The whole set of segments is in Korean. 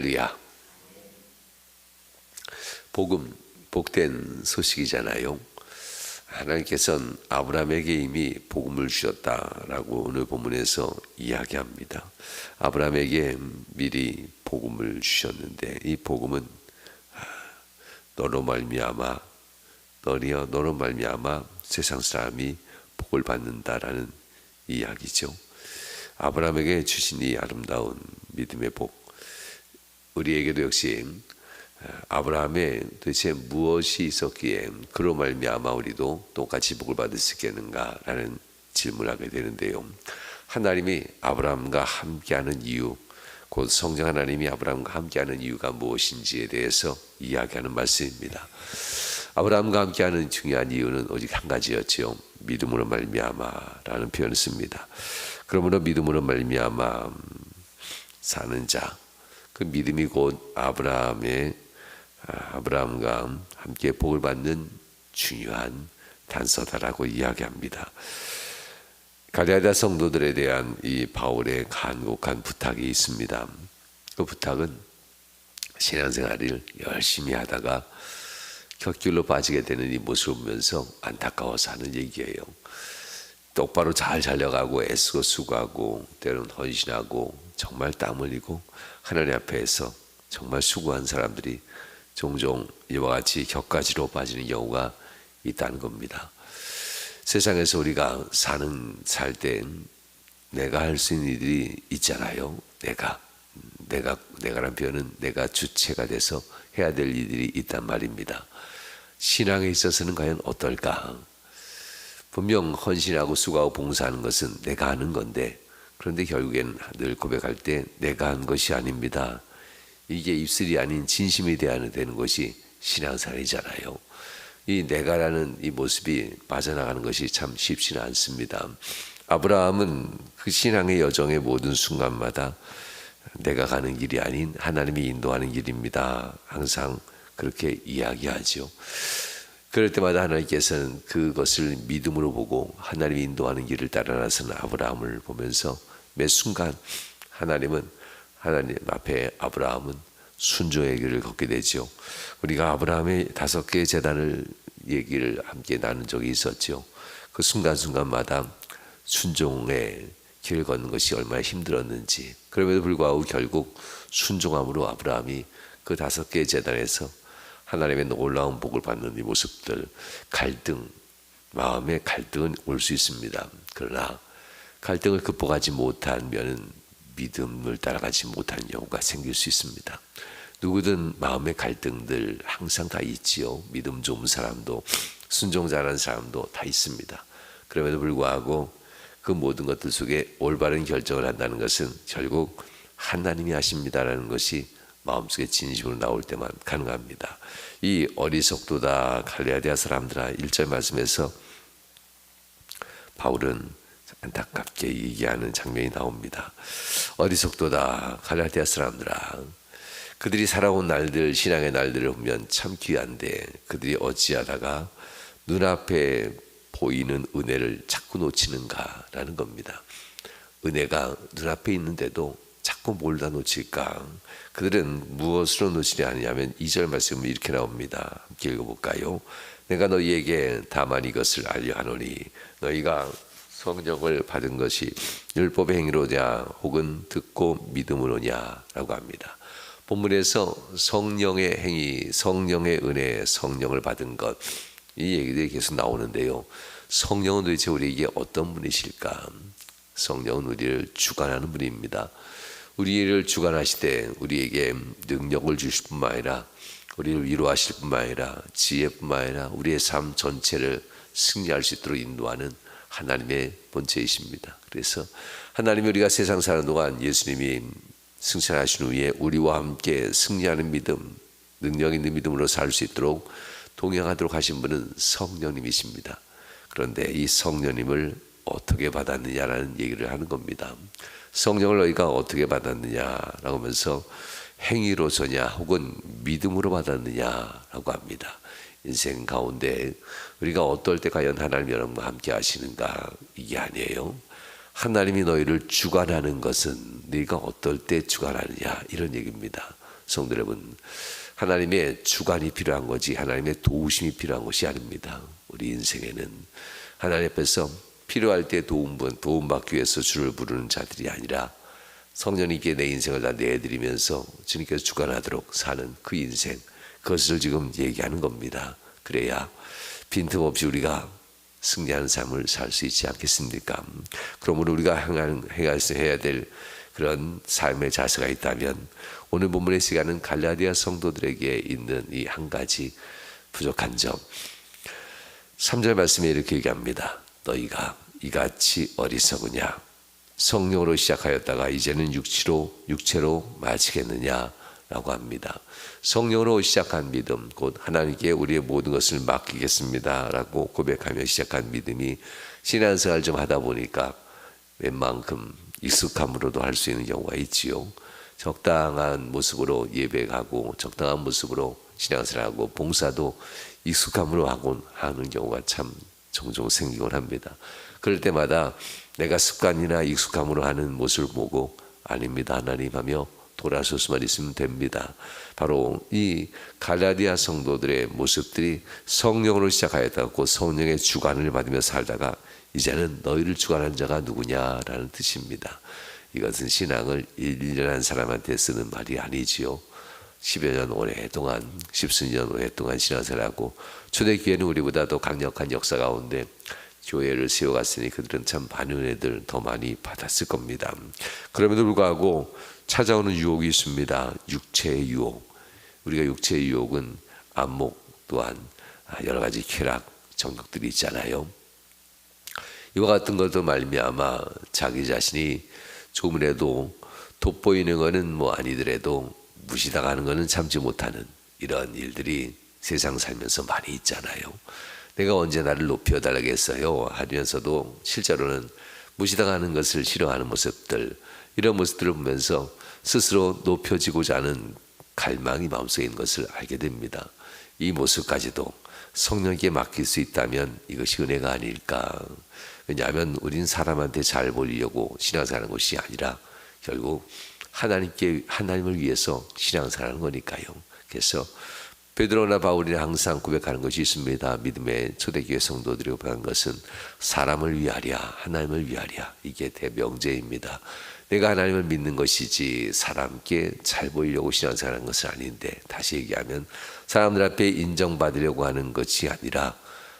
할렐루야. 복음 복된 소식이잖아요. 하나님께서는 아브라함에게 이미 복음을 주셨다라고 오늘 본문에서 이야기합니다. 아브라함에게 미리 복음을 주셨는데 이 복음은 아, 너로 말미암아 너리여 너로 말미암아 세상 사람이 복을 받는다라는 이야기죠. 아브라함에게 주신 이 아름다운 믿음의 복 우리에게도 역시 아브라함의 도대체 무엇이 있었기에 그로 말미암아 우리도 똑같이 복을 받을 수 있겠는가라는 질문을 하게 되는데요. 하나님이 아브라함과 함께하는 이유, 곧 성령 하나님이 아브라함과 함께하는 이유가 무엇인지에 대해서 이야기하는 말씀입니다. 아브라함과 함께하는 중요한 이유는 오직 한 가지였지요. 믿음으로 말미암아라는 표현을 씁니다. 그러므로 믿음으로 말미암아 사는 자, 그 믿음이 곧 아브라함의 아, 아브라함과 함께 복을 받는 중요한 단서다라고 이야기합니다. 갈라디아 성도들에 대한 이 바울의 간곡한 부탁이 있습니다. 그 부탁은 신앙생활을 열심히 하다가 격길로 빠지게 되는 이 모습을 보면서 안타까워서 하는 얘기예요. 똑바로 잘 살려가고 애쓰고 수고하고 때로는 헌신하고 정말 땀 흘리고 하나님 앞에서 정말 수고한 사람들이 종종 이와 같이 격가지로 빠지는 경우가 있다는 겁니다. 세상에서 우리가 사는 살 때 내가 할 수 있는 일이 있잖아요. 내가 내가 내가란 표현은 내가 주체가 돼서 해야 될 일들이 있단 말입니다. 신앙에 있어서는 과연 어떨까? 분명 헌신하고 수고하고 봉사하는 것은 내가 하는 건데 그런데 결국엔 늘 고백할 때 내가 한 것이 아닙니다. 이게 입술이 아닌 진심이 되어야 되는 것이 신앙생활이잖아요. 이 내가라는 이 모습이 빠져나가는 것이 참 쉽지는 않습니다. 아브라함은 그 신앙의 여정의 모든 순간마다 내가 가는 길이 아닌 하나님이 인도하는 길입니다. 항상 그렇게 이야기하죠. 그럴 때마다 하나님께서는 그것을 믿음으로 보고 하나님이 인도하는 길을 따라 나서는 아브라함을 보면서 매 순간 하나님은 하나님 앞에 아브라함은 순종의 길을 걷게 되죠. 우리가 아브라함의 다섯 개의 재단을 얘기를 함께 나눈 적이 있었죠. 그 순간순간마다 순종의 길을 걷는 것이 얼마나 힘들었는지 그럼에도 불구하고 결국 순종함으로 아브라함이 그 다섯 개의 재단에서 하나님의 놀라운 복을 받는 이 모습들 갈등 마음의 갈등은 올 수 있습니다. 그러나 갈등을 극복하지 못하면 믿음을 따라가지 못하는 경우가 생길 수 있습니다. 누구든 마음의 갈등들 항상 다 있지요. 믿음 좋은 사람도 순종 잘하는 사람도 다 있습니다. 그럼에도 불구하고 그 모든 것들 속에 올바른 결정을 한다는 것은 결국 하나님이 하십니다라는 것이 마음속에 진심으로 나올 때만 가능합니다. 이 어리석도다 갈레아디아 사람들아 1절 말씀에서 바울은 안타깝게 얘기하는 장면이 나옵니다. 어리석도다 갈라디아 사람들아 그들이 살아온 날들 신앙의 날들을 보면 참 귀한데 그들이 어찌하다가 눈앞에 보이는 은혜를 자꾸 놓치는가라는 겁니다. 은혜가 눈앞에 있는데도 자꾸 뭘다 놓칠까? 그들은 무엇으로 놓치려 하느냐면 2절 말씀은 이렇게 나옵니다. 함께 읽어볼까요? 내가 너희에게 다만 이것을 알려 하노니 너희가 성령을 받은 것이 율법의 행위로냐 혹은 듣고 믿음으로냐라고 합니다. 본문에서 성령의 행위, 성령의 은혜, 성령을 받은 것 이 얘기들이 계속 나오는데요. 성령은 도대체 우리에게 어떤 분이실까? 성령은 우리를 주관하는 분입니다. 우리를 주관하시되 우리에게 능력을 주실 뿐만 아니라 우리를 위로하실 뿐만 아니라 지혜뿐만 아니라 우리의 삶 전체를 승리할 수 있도록 인도하는 하나님의 본체이십니다. 그래서 하나님이 우리가 세상 사는 동안 예수님이 승천하신 후에 우리와 함께 승리하는 믿음, 능력 있는 믿음으로 살 수 있도록 동행하도록 하신 분은 성령님이십니다. 그런데 이 성령님을 어떻게 받았느냐라는 얘기를 하는 겁니다. 성령을 너희가 어떻게 받았느냐라고 하면서 행위로서냐 혹은 믿음으로 받았느냐라고 합니다. 인생 가운데 우리가 어떨 때 과연 하나님 여러분과 함께 하시는가 이게 아니에요. 하나님이 너희를 주관하는 것은 네가 어떨 때 주관하느냐 이런 얘기입니다. 성도 여러분, 하나님의 주관이 필요한 거지 하나님의 도우심이 필요한 것이 아닙니다. 우리 인생에는 하나님 앞에서 필요할 때 도움 도움받기 위해서 주를 부르는 자들이 아니라 성령님께 내 인생을 다 내드리면서 주님께서 주관하도록 사는 그 인생 그것을 지금 얘기하는 겁니다. 그래야 빈틈없이 우리가 승리하는 삶을 살 수 있지 않겠습니까? 그러므로 우리가 행해서 해야 될 그런 삶의 자세가 있다면 오늘 본문의 시간은 갈라디아 성도들에게 있는 이 한 가지 부족한 점 3절 말씀에 이렇게 얘기합니다. 너희가 이같이 어리석으냐 성령으로 시작하였다가 이제는 육체로 육체로 마치겠느냐라고 합니다. 성령으로 시작한 믿음 곧 하나님께 우리의 모든 것을 맡기겠습니다라고 고백하며 시작한 믿음이 신앙생활 좀 하다 보니까 웬만큼 익숙함으로도 할 수 있는 경우가 있지요. 적당한 모습으로 예배하고 적당한 모습으로 신앙생활하고 봉사도 익숙함으로 하곤 하는 경우가 참 종종 생기곤 합니다. 그럴 때마다 내가 습관이나 익숙함으로 하는 모습을 보고 아닙니다 하나님 하며 돌아설 수만 있으면 됩니다. 바로 이 갈라디아 성도들의 모습들이 성령으로 시작하였다고 성령의 주관을 받으며 살다가 이제는 너희를 주관한 자가 누구냐라는 뜻입니다. 이것은 신앙을 1년한 사람한테 쓰는 말이 아니지요. 10여 년 오랫동안, 십수년 오랫동안 신앙생활하고 초대교회는 우리보다 도 강력한 역사 가운데 교회를 세워갔으니 그들은 참 많은 애들 더 많이 받았을 겁니다. 그럼에도 불구하고 찾아오는 유혹이 있습니다. 육체의 유혹. 우리가 육체의 유혹은 안목 또한 여러 가지 쾌락, 정욕들이 있잖아요. 이와 같은 것도 말미암아 자기 자신이 조금이라도 돋보이는 것은 뭐 아니더라도 무시당하는 것은 참지 못하는 이런 일들이 세상 살면서 많이 있잖아요. 내가 언제 나를 높여 달라겠어요 하면서도 실제로는 무시당하는 것을 싫어하는 모습들 이런 모습들을 보면서 스스로 높여지고자 하는 갈망이 마음속에 있는 것을 알게 됩니다. 이 모습까지도 성령에게 맡길 수 있다면 이것이 은혜가 아닐까. 왜냐하면 우리는 사람한테 잘 보이려고 신앙생활 하는 것이 아니라 결국 하나님께 하나님을 위해서 신앙생활 하는 거니까요. 그래서 베드로나 바울이 항상 고백하는 것이 있습니다. 믿음의 초대교회 성도들이 고백한 것은 사람을 위하랴, 하나님을 위하랴. 이게 대명제입니다. 내가 하나님을 믿는 것이지 사람께 잘 보이려고 신앙생활하는 것은 아닌데 다시 얘기하면 사람들 앞에 인정받으려고 하는 것이 아니라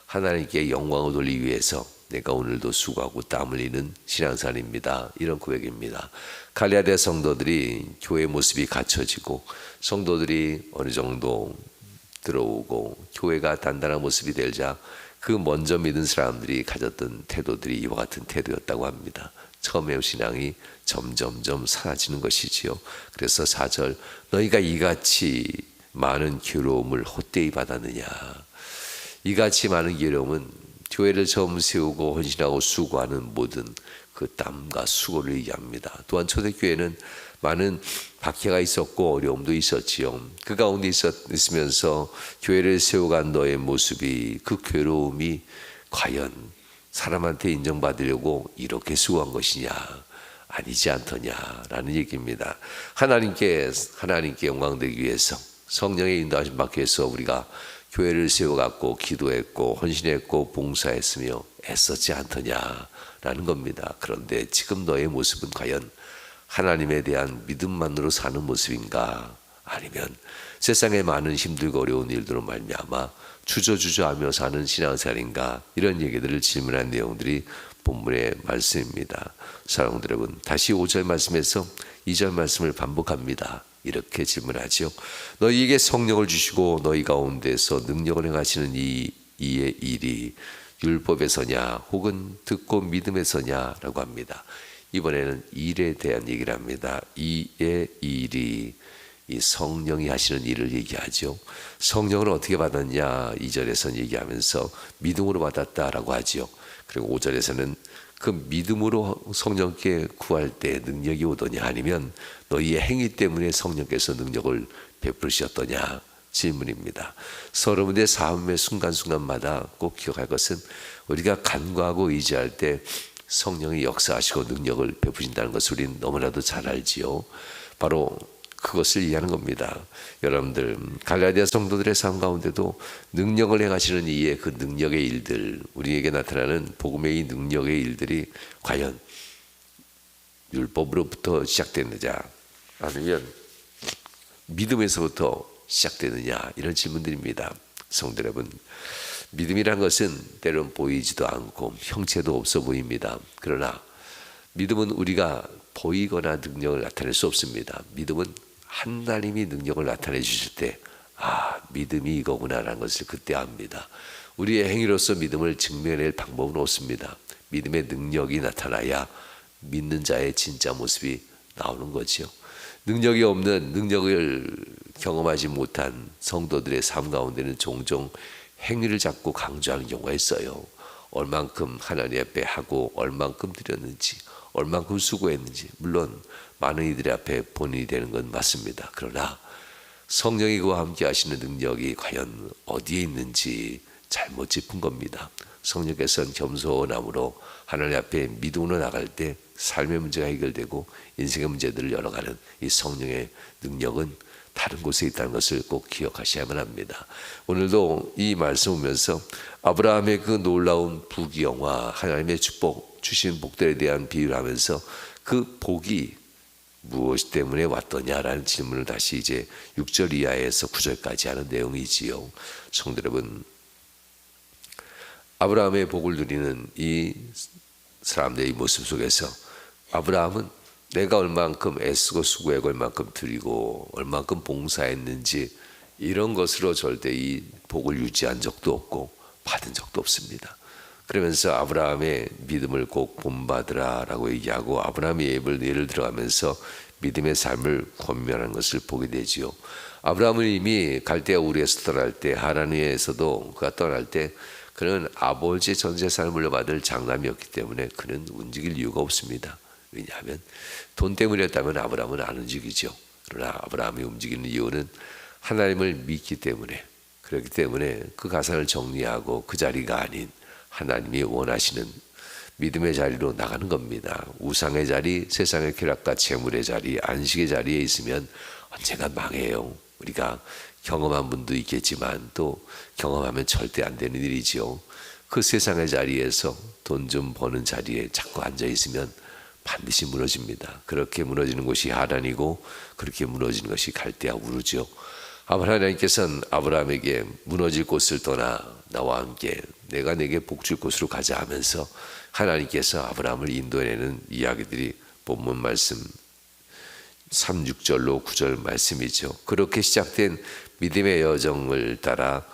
하나님께 영광을 돌리기 위해서 내가 오늘도 수고하고 땀 흘리는 신앙생활입니다. 이런 고백입니다. 갈리아대 성도들이 교회 모습이 갖춰지고 성도들이 어느 정도 들어오고 교회가 단단한 모습이 되자 그 먼저 믿은 사람들이 가졌던 태도들이 이와 같은 태도였다고 합니다. 처음에 신앙이 점점점 사라지는 것이지요. 그래서 4절 너희가 이같이 많은 괴로움을 헛되이 받았느냐. 이같이 많은 괴로움은 교회를 처음 세우고 헌신하고 수고하는 모든 그 땀과 수고를 얘기합니다. 또한 초대교회는 많은 박해가 있었고 어려움도 있었지요. 그 가운데 있었, 있으면서 교회를 세워간 너의 모습이 그 괴로움이 과연 사람한테 인정받으려고 이렇게 수고한 것이냐 아니지 않더냐라는 얘기입니다. 하나님께 하나님께 영광되기 위해서 성령의 인도하심 위해서 우리가 교회를 세워갖고 기도했고 헌신했고 봉사했으며 애썼지 않더냐라는 겁니다. 그런데 지금 너의 모습은 과연 하나님에 대한 믿음만으로 사는 모습인가? 아니면 세상에 많은 힘들고 어려운 일들로 말미암아 주저주저하며 사는 신앙생활인가? 이런 얘기들을 질문한 내용들이 본문의 말씀입니다. 사랑하는 여러분, 다시 5절 말씀에서 2절 말씀을 반복합니다. 이렇게 질문하죠. 너희에게 성령을 주시고 너희 가운데서 능력을 행하시는 이 이의 일이 율법에서냐 혹은 듣고 믿음에서냐라고 합니다. 이번에는 일에 대한 얘기를 합니다. 이의 일이 이 성령이 하시는 일을 얘기하죠. 성령을 어떻게 받았냐 2절에서 얘기하면서 믿음으로 받았다라고 하죠. 그리고 5절에서는 그 믿음으로 성령께 구할 때 능력이 오더냐 아니면 너희의 행위 때문에 성령께서 능력을 베푸셨더냐 질문입니다. 서러운데 삶의 순간순간마다 꼭 기억할 것은 우리가 간과하고 의지할 때 성령이 역사하시고 능력을 베푸신다는 것을 우리는 너무나도 잘 알지요. 바로 그것을 이해하는 겁니다. 여러분들 갈라디아 성도들의 삶 가운데도 능력을 행하시는 이의 그 능력의 일들 우리에게 나타나는 복음의 이 능력의 일들이 과연 율법으로부터 시작되느냐 아니면 믿음에서부터 시작되느냐 이런 질문들입니다. 성도 여러분 믿음이란 것은 때론 보이지도 않고 형체도 없어 보입니다. 그러나 믿음은 우리가 보이거나 능력을 나타낼 수 없습니다. 믿음은 하나님이 능력을 나타내 주실 때, 아, 믿음이 이거구나라는 것을 그때 압니다. 우리의 행위로서 믿음을 증명해낼 방법은 없습니다. 믿음의 능력이 나타나야 믿는 자의 진짜 모습이 나오는 거지요. 능력이 없는 능력을 경험하지 못한 성도들의 삶 가운데는 종종 행위를 잡고 강조하는 경우가 있어요. 얼만큼 하나님 앞에 하고 얼만큼 드렸는지 얼만큼 수고했는지 물론 많은 이들의 앞에 본인이 되는 건 맞습니다. 그러나 성령이 그와 함께 하시는 능력이 과연 어디에 있는지 잘못 짚은 겁니다. 성령께서는 겸손함으로 하나님 앞에 믿음으로 나갈 때 삶의 문제가 해결되고 인생의 문제들을 열어가는 이 성령의 능력은 다른 곳에 있다는 것을 꼭 기억하셔야만 합니다. 오늘도 이 말씀 보면서 아브라함의 그 놀라운 부귀영화 하나님의 축복 주신 복들에 대한 비유를 하면서 그 복이 무엇 때문에 왔더냐라는 질문을 다시 이제 6절 이하에서 9절까지 하는 내용이지요. 성도 여러분 아브라함의 복을 누리는 이 사람들의 모습 속에서 아브라함은 내가 얼만큼 애쓰고 수고하고 얼만큼 드리고 얼만큼 봉사했는지 이런 것으로 절대 이 복을 유지한 적도 없고 받은 적도 없습니다. 그러면서 아브라함의 믿음을 꼭 본받으라라고 얘기하고 아브라함의 예를 예를 들어가면서 믿음의 삶을 권면하는 것을 보게 되지요. 아브라함은 이미 갈대아 우리에서 떠날 때 하나님에서도 그가 떠날 때 그는 아버지의 전 재산을 물려받을 장남이었기 때문에 그는 움직일 이유가 없습니다. 왜냐하면 돈 때문이었다면 아브라함은 안 움직이죠. 그러나 아브라함이 움직이는 이유는 하나님을 믿기 때문에 그렇기 때문에 그 가산을 정리하고 그 자리가 아닌 하나님이 원하시는 믿음의 자리로 나가는 겁니다. 우상의 자리, 세상의 쾌락과 재물의 자리, 안식의 자리에 있으면 언젠가 망해요. 우리가 경험한 분도 있겠지만 또 경험하면 절대 안 되는 일이지요. 그 세상의 자리에서 돈 좀 버는 자리에 자꾸 앉아 있으면 반드시 무너집니다. 그렇게 무너지는 곳이 하란이고 그렇게 무너지는 것이 갈대아 우르죠. 하나님께서는 아브라함에게 무너질 곳을 떠나 나와 함께 내가 내게 복줄 곳으로 가자 하면서 하나님께서 아브라함을 인도해내는 이야기들이 본문 말씀 3, 6절로 9절 말씀이죠. 그렇게 시작된 믿음의 여정을 따라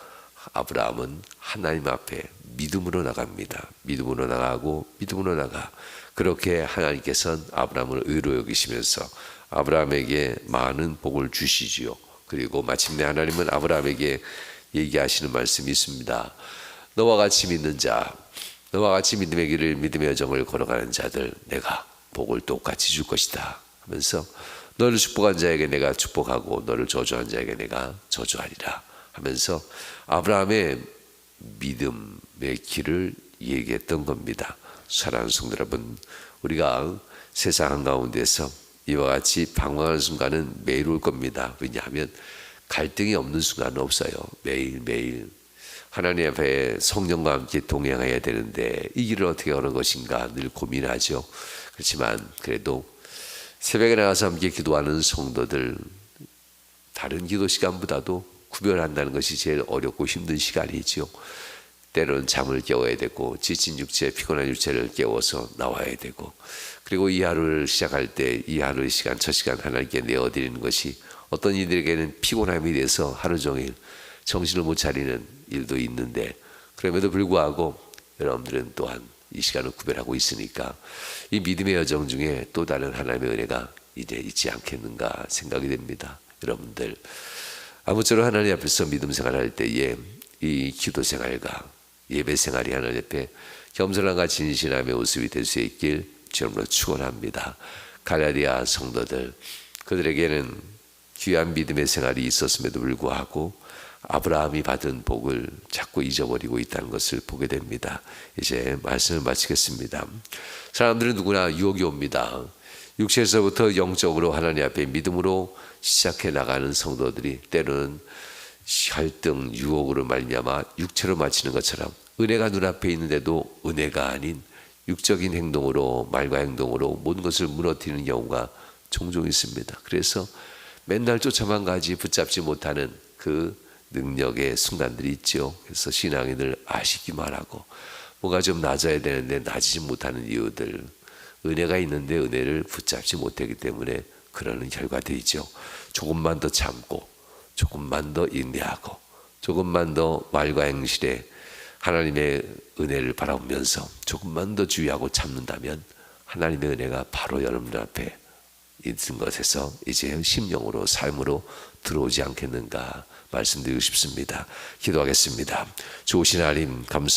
아브라함은 하나님 앞에 믿음으로 나갑니다. 믿음으로 나가고 믿음으로 나가. 그렇게 하나님께서는 아브라함을 의로 여기시면서 아브라함에게 많은 복을 주시지요. 그리고 마침내 하나님은 아브라함에게 얘기하시는 말씀이 있습니다. 너와 같이 믿는 자, 너와 같이 믿음의 길을 믿음의 여정을 걸어가는 자들 내가 복을 똑같이 줄 것이다 하면서 너를 축복한 자에게 내가 축복하고 너를 저주한 자에게 내가 저주하리라 하면서 아브라함의 믿음의 길을 얘기했던 겁니다. 사랑하는 성도 여러분, 우리가 세상 한가운데서 이와 같이 방황하는 순간은 매일 올 겁니다. 왜냐하면 갈등이 없는 순간은 없어요. 매일매일 하나님 앞에 성령과 함께 동행해야 되는데 이 길을 어떻게 하는 것인가 늘 고민하죠. 그렇지만 그래도 새벽에 나가서 함께 기도하는 성도들 다른 기도 시간보다도 구별한다는 것이 제일 어렵고 힘든 시간이죠. 때로는 잠을 깨워야 되고 지친 육체, 피곤한 육체를 깨워서 나와야 되고 그리고 이 하루를 시작할 때 이 하루의 시간, 첫 시간 하나님께 내어드리는 것이 어떤 이들에게는 피곤함이 돼서 하루 종일 정신을 못 차리는 일도 있는데 그럼에도 불구하고 여러분들은 또한 이 시간을 구별하고 있으니까 이 믿음의 여정 중에 또 다른 하나님의 은혜가 이제 있지 않겠는가 생각이 됩니다. 여러분들 아무쪼록 하나님 앞에서 믿음 생활할 때에 이 기도 생활과 예배 생활이 하나님 앞에 겸손함과 진실함의 모습이 될 수 있길 주님으로 축원합니다. 갈라디아 성도들 그들에게는 귀한 믿음의 생활이 있었음에도 불구하고 아브라함이 받은 복을 자꾸 잊어버리고 있다는 것을 보게 됩니다. 이제 말씀을 마치겠습니다. 사람들은 누구나 유혹이 옵니다. 육체에서부터 영적으로 하나님 앞에 믿음으로 시작해 나가는 성도들이 때로는 혈등 유혹으로 말미암아 육체로 마치는 것처럼 은혜가 눈앞에 있는데도 은혜가 아닌 육적인 행동으로 말과 행동으로 모든 것을 무너뜨리는 경우가 종종 있습니다. 그래서 맨날 쫓아만 가지 붙잡지 못하는 그 능력의 순간들이 있죠. 그래서 신앙인을 아시기만 하고 뭐가 좀 낮아야 되는데 낮지 못하는 이유들 은혜가 있는데 은혜를 붙잡지 못하기 때문에 그러는 결과들이죠. 조금만 더 참고 조금만 더 인내하고 조금만 더 말과 행실에 하나님의 은혜를 바라보면서 조금만 더 주의하고 참는다면 하나님의 은혜가 바로 여러분들 앞에 있는 것에서 이제 심령으로 삶으로 들어오지 않겠는가 말씀드리고 싶습니다. 기도하겠습니다. 좋으신 하나님 감사.